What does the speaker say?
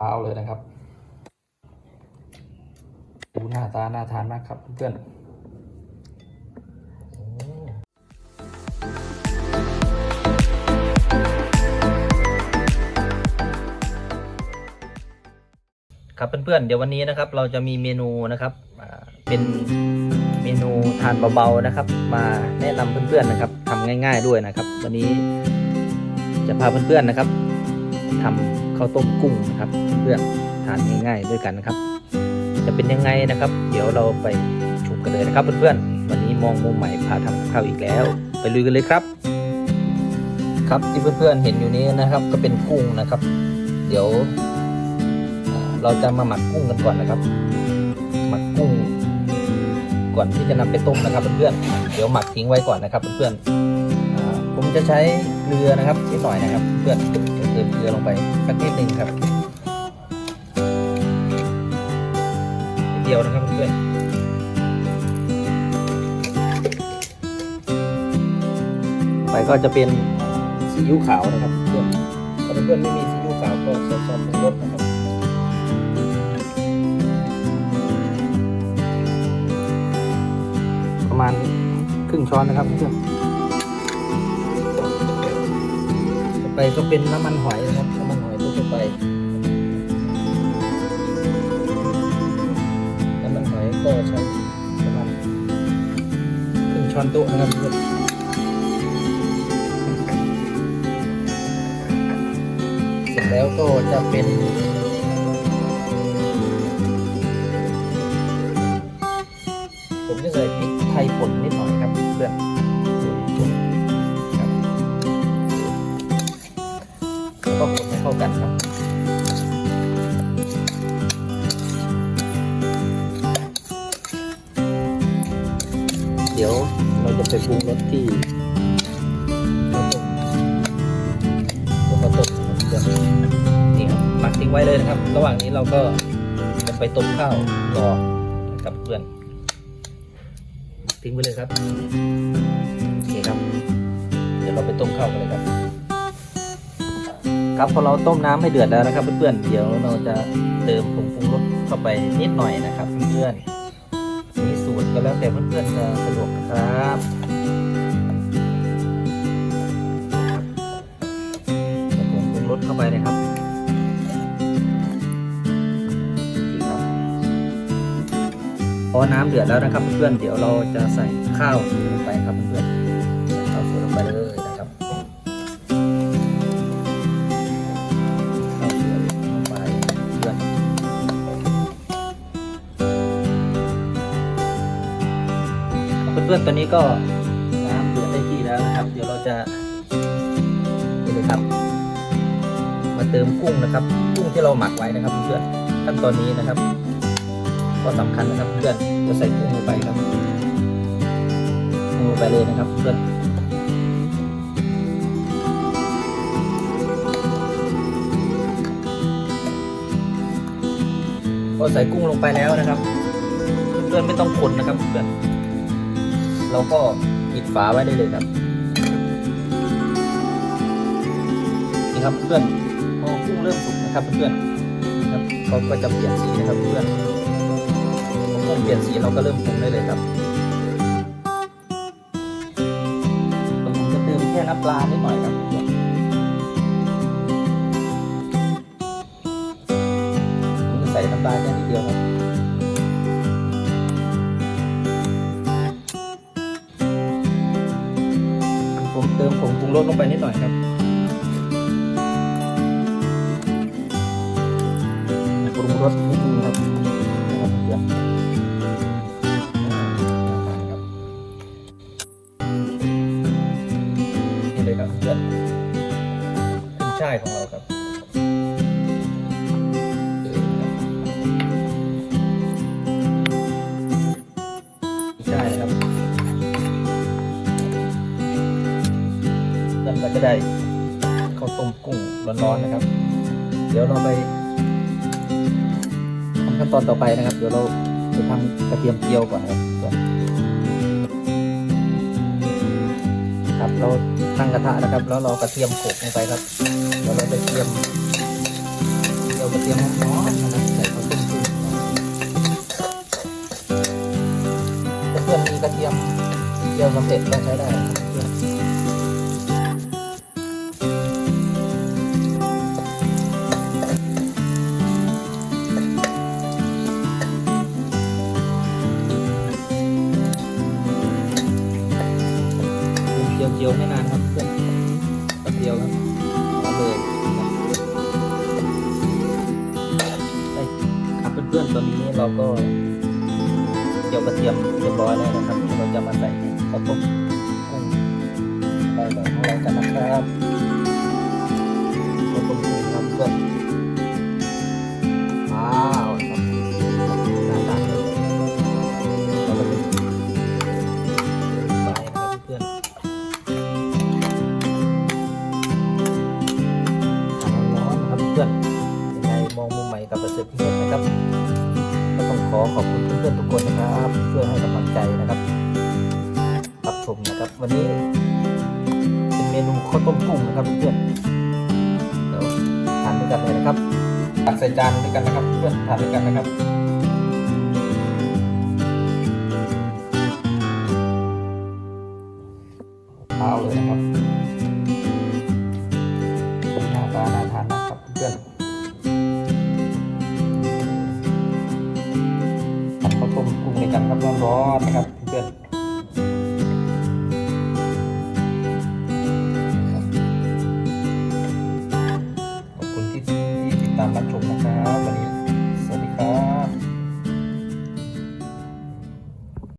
เอาเลยนะครับดูหน้าตาน่าทานมากครับเพื่อนครับเพื่อนๆ เดี๋ยววันนี้นะครับเราจะมีเมนูนะครับเป็นเมนูทานเบาๆนะครับ มาแนะนำเพื่อนๆนะครับทำง่าย ๆด้วยนะครับ วันนี้จะพาเพื่อนๆนะครับ ทำข้าวต้มกุ้งนะครับเพื่อนทานง่ายๆด้วยกันนะครับ จะเป็นยังไงนะครับ เดี๋ยวเราไปชมกันเลยนะครับเพื่อนๆวันนี้มองมุมใหม่พาทำข้าวอีกแล้ว ไปลุยกันเลยครับ ครับที่เพื่อนๆเห็นอยู่นี้นะครับ ก็เป็นกุ้งนะครับ เดี๋ยวเราจะมาหมักกุ้งกันก่อนนะครับ หมักกุ้ง ก่อนที่จะนำไปต้มนะครับเพื่อนๆเดี๋ยวหมักทิ้งไว้ก่อนนะครับเพื่อนๆผมจะใช้เกลือนะครับนิดหน่อยนะครับ เพื่อน เติมเกลือลงไปสักนิดนึงครับเดียวนะครับเพื่อนไปก็จะเป็นซีอิ๊วขาวนะครับเพื่อนถ้าเพื่อนไม่มีซีอิ๊วขาวก็ใส่ซอสปรุงรสนะครับประมาณครึ่งช้อนนะครับเพื่อน ไปก็เป็นน้ำมันหอยนะครับน้ำมันหอยทั่วๆไปน้ำมันหอยก็ใช้ประมาณครึ่งช้อนโต๊ะนะครับเพื่อนเสร็จแล้วก็จะเป็นผมจะใส่พริกไทยป่นนิดหน่อยครับเพื่อน กันครับเดี๋ยวเราจะไปปรุงรสที่ตัวข้าวต้มนะครับนี่ครับหมักทิ้งไว้เลยนะครับ ระหว่างนี้เราก็จะไปต้มข้าวรอนะครับเพื่อนทิ้งไปเลยครับโอเคครับ เดี๋ยวเราไปต้มข้าวกันเลยครับ ครับพอเราต้มน้ำให้เดือดแล้วนะครับ เพื่อนๆเดี๋ยวเราจะเติมผงปรุงรสเข้าไปนิดหน่อยนะครับ เพื่อนๆนี่สูตรก็แล้วแต่เพื่อนๆจะสะดวกครับผงปรุงรสเข้าไปเลยครับนี่ครับพอน้ำเดือดแล้วนะครับ เพื่อนๆเดี๋ยวเราจะใส่ข้าวลงไปครับเพื่อนๆใส่ข้าวสวยลงไปเลย พื่อนๆตอนนี้ก็น้ำเดือดได้ที่แล้วนะครับ เดี๋ยวเราจะนี่เลยครับ มาเติมกุ้งนะครับ กุ้งที่เราหมักไว้นะครับเพื่อนขั้นตอนนี้นะครับ ก็สำคัญนะครับเพื่อนจะใส่กุ้งลงไปครับลงไปเลยนะครับเพื่อนพอใส่กุ้งลงไปแล้วนะครับ เพื่อนไม่ต้องคนนะครับเพื่อน เราก็ปิดฝาไว้ได้เลยครับ นี่ครับเพื่อนพอกุ้งเริ่มสุกนะครับเพื่อนนะครับเขาก็จะเปลี่ยนสีนะครับเพื่อนกุ้งเปลี่ยนสีเราก็เริ่มปรุงได้เลยครับผมจะเติมแค่น้ำปลานิดหน่อยครับ งปรุงรสลงไปนิดหน่อยครับปรุงรสนิด กุ้งร้อนๆนะครับ เดี๋ยวเราไปทำขั้นตอนต่อไปนะครับ เดี๋ยวเราไปทำกระเทียมเจียวก่อนนะครับครับเราตั้งกระทะนะครับ แล้วเรากระเทียมโขลกลงไปครับแล้วเราจะเทียมเจียวยวกระเทียมร้อนๆนะครับใส่ข้าวต้มเพื่อนมีกระเทียมเจียวสำเร็จก็ใช้ได้ครับ เดียวไม่นานครับเพื่อนแป๊บเดียวครับพร้อมเลยครับเพื่อนๆตอนนี้เราก็เจียวกระเทียมเรียบร้อยแล้วนะครับ เราจะมาใส่ข้าวต้มกุ้งไปแบบของเรากันนะครับข้าวต้มกุ้งครับเพื่อน มองมุมใหม่กับประเสริฐพิเศษนนะครับก็ต้องขอขอบคุณเพื่อนๆทุกคนนะครับช่วยให้กำลังใจนะครับรับชมนะครับ วันนี้เป็นเมนูข้าวต้มกุ้งนะครับเพื่อนเดี๋ยวทานด้วยกันเลยนะครับตักใส่จานด้วยกันนะครับ เพื่อนทานด้วยกันนะครับ